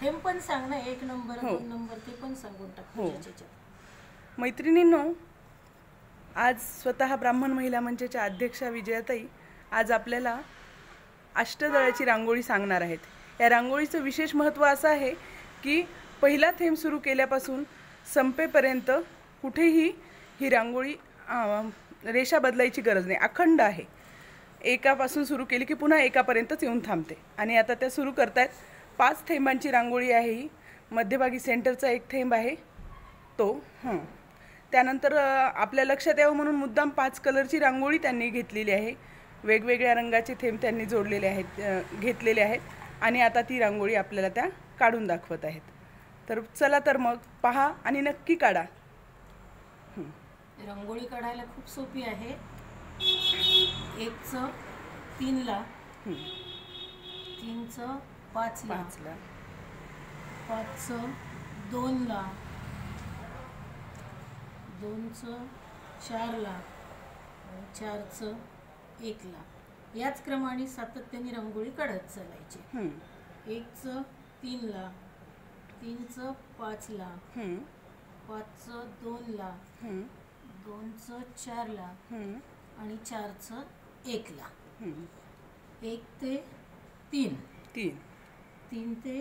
थेंब पण सांग ना एक नंबर हो. दोन नंबर ते पण सांगून टाक हो. याच्यात. मैत्रिणींनो आज स्वतः ब्राह्मण महिला मंचाच्या अध्यक्षा विजयाताई आज आपल्याला अष्टदळाची रांगोळी सांगणार आहेत या रांगोळीचं विशेष महत्त्व असं आहे की पहिला थेंब सुरू केल्यापासून संपेपर्यंत कुठेही ही रांगोळी अं, रेषा बदलायची गरज नाही अखंड आहे एकापासून सुरू केली की पुन्हा एकापर्यंतच येऊन थांबते आणि आता त्या सुरू करतायत पाच थेंबांची रांगोळी आहे ही. मध्यभागी सेंटरचा एक थेंब आहे. तो हं. त्यानंतर आपल्या लक्षात यावं म्हणून मुद्दाम पाच कलरची रांगोळी त्यांनी घेतलेली आहे. वेगवेगळ्या रंगाचे थेंब त्यांनी जोडलेले आहेत घेतलेले आहेत आणि आता ती रांगोळी आपल्याला त्या काढून दाखवत आहेत. तर चला तर मग पहा आणि नक्की काढा. रांगोळी काढायला खूप सोपी आहे. एकचं तीनला. तीनचं पाचला. पाचला. पाचचं दोनला. दोनचं चारला. चारचं एकला. याच क्रमाने सातत्याने रांगोळी काढत चालायची. एकचं तीनला. तीनचं पाचला. पाचचं दोनला. दोनचं चारला. आणि चारचं एकला. एक ते तीन. तीन. तीन ते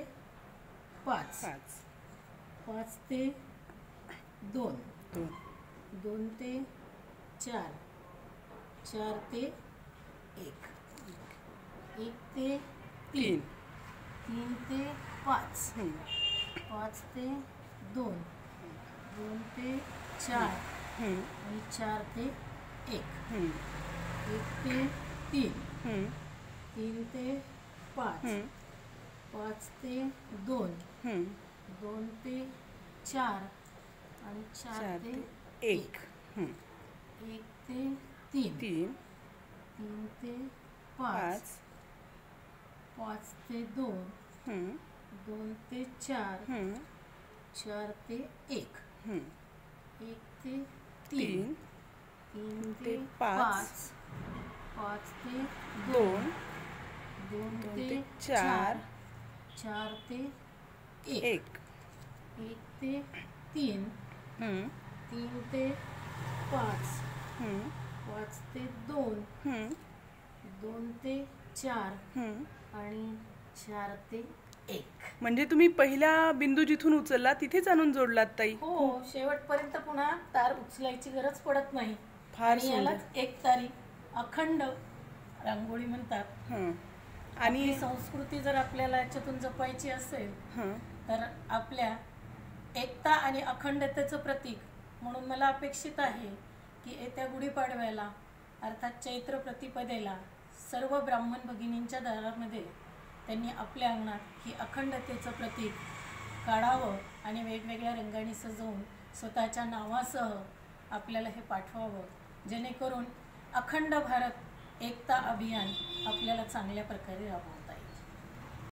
पाच. पाच. पाच ते दोन. दोन. दोन ते चार. चार ते एक. एक ते तीन. तीन. ते पाच. पाच ते दोन. दोन ते चार. हं, आणि चार ते एक. हं, एक ते तीन. हं, तीन ते पाच. हं, पाच ते दोन. दोन ते चार आणि चार ते एक. एक. ते तीन. तीन. तीन ते पाच. पाच. ते दोन. दोन ते चार. चार ते एक. एक ते तीन. तीन. ते पाच. पाच. ते दोन. दोन. ते चार. चार ते एक. एक. एक ते तीन. तीन ते पाच. पाच ते दोन. दोन ते चार. आणि चार ते एक. म्हणजे तुम्ही पहिला बिंदू जिथून उचलला तिथेच आणून जोडलात ताई? हो शेवटपर्यंत पुन्हा तार उचलायची गरज पडत नाही. फार आणि सुंदर. यालाच एक तारी अखंड रांगोळी म्हणतात. हं. आणि संस्कृती जर आपल्याला याच्यातून जपायची असेल हं, तर आपल्या एकता आणि अखंडतेचं प्रतीक म्हणून मला अपेक्षित आहे की येत्या गुढीपाडव्याला अर्थात चैत्र प्रतिपदेला सर्व ब्राह्मण भगिनींच्या दारामध्ये त्यांनी आपल्या अंगणात ही अखंडतेचं प्रतीक काढावं आणि वेगवेगळ्या रंगांनी सजवून स्वतःच्या नावासह आपल्याला हे पाठवावं. जेणेकरून अखंड भारत एकता अभियान आपल्याला चांगल्या प्रकारे राबवता.